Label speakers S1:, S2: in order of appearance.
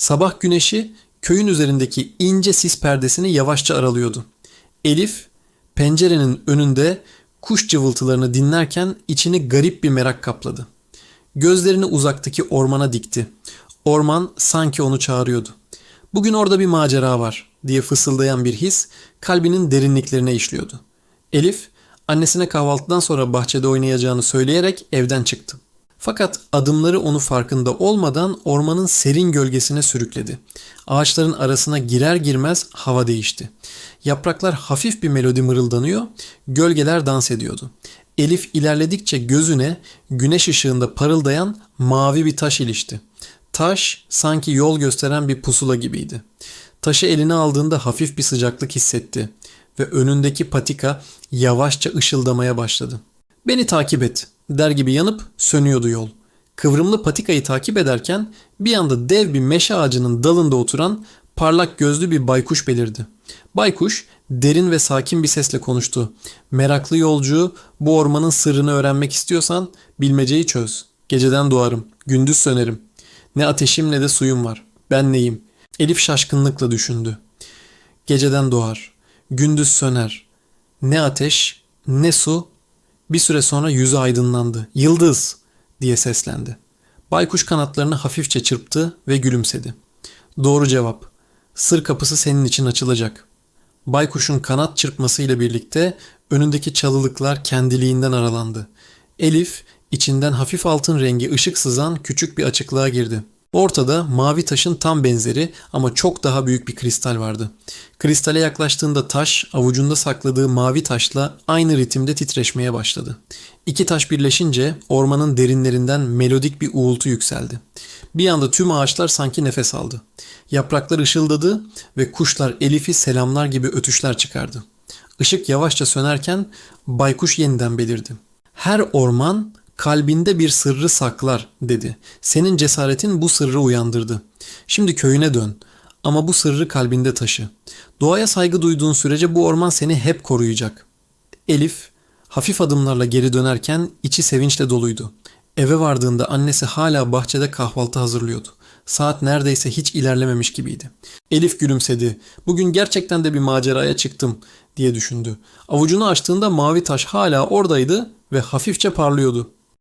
S1: Sabah güneşi köyün üzerindeki ince sis perdesini yavaşça aralıyordu. Elif pencerenin önünde kuş cıvıltılarını dinlerken içini garip bir merak kapladı. Gözlerini uzaktaki ormana dikti. Orman sanki onu çağırıyordu. Bugün orada bir macera var diye fısıldayan bir his kalbinin derinliklerine işliyordu. Elif annesine kahvaltıdan sonra bahçede oynayacağını söyleyerek evden çıktı. Fakat adımları onu farkında olmadan ormanın serin gölgesine sürükledi. Ağaçların arasına girer girmez hava değişti. Yapraklar hafif bir melodi mırıldanıyor, gölgeler dans ediyordu. Elif ilerledikçe gözüne güneş ışığında parıldayan mavi bir taş ilişti. Taş sanki yol gösteren bir pusula gibiydi. Taşı eline aldığında hafif bir sıcaklık hissetti ve önündeki patika yavaşça ışıldamaya başladı. Beni takip et der gibi yanıp sönüyordu yol. Kıvrımlı patikayı takip ederken bir anda dev bir meşe ağacının dalında oturan parlak gözlü bir baykuş belirdi. Baykuş derin ve sakin bir sesle konuştu. Meraklı yolcu bu ormanın sırrını öğrenmek istiyorsan bilmeceyi çöz. Geceden doğarım, gündüz sönerim. Ne ateşim ne de suyum var. Ben neyim? Elif şaşkınlıkla düşündü. Geceden doğar, gündüz söner. Ne ateş, ne su. Bir süre sonra yüzü aydınlandı. Yıldız diye seslendi. Baykuş kanatlarını hafifçe çırptı ve gülümsedi. Doğru cevap. Sır kapısı senin için açılacak. Baykuşun kanat çırpmasıyla birlikte önündeki çalılıklar kendiliğinden aralandı. Elif içinden hafif altın rengi ışık sızan küçük bir açıklığa girdi. Ortada mavi taşın tam benzeri ama çok daha büyük bir kristal vardı. Kristale yaklaştığında taş avucunda sakladığı mavi taşla aynı ritimde titreşmeye başladı. İki taş birleşince ormanın derinlerinden melodik bir uğultu yükseldi. Bir anda tüm ağaçlar sanki nefes aldı. Yapraklar ışıldadı ve kuşlar Elif'i selamlar gibi ötüşler çıkardı. Işık yavaşça sönerken baykuş yeniden belirdi. Her orman kalbinde bir sırrı saklar dedi. Senin cesaretin bu sırrı uyandırdı. Şimdi köyüne dön ama bu sırrı kalbinde taşı. Doğaya saygı duyduğun sürece bu orman seni hep koruyacak. Elif hafif adımlarla geri dönerken içi sevinçle doluydu. Eve vardığında annesi hala bahçede kahvaltı hazırlıyordu. Saat neredeyse hiç ilerlememiş gibiydi. Elif gülümsedi. Bugün gerçekten de bir maceraya çıktım diye düşündü. Avucunu açtığında mavi taş hala oradaydı ve hafifçe parlıyordu.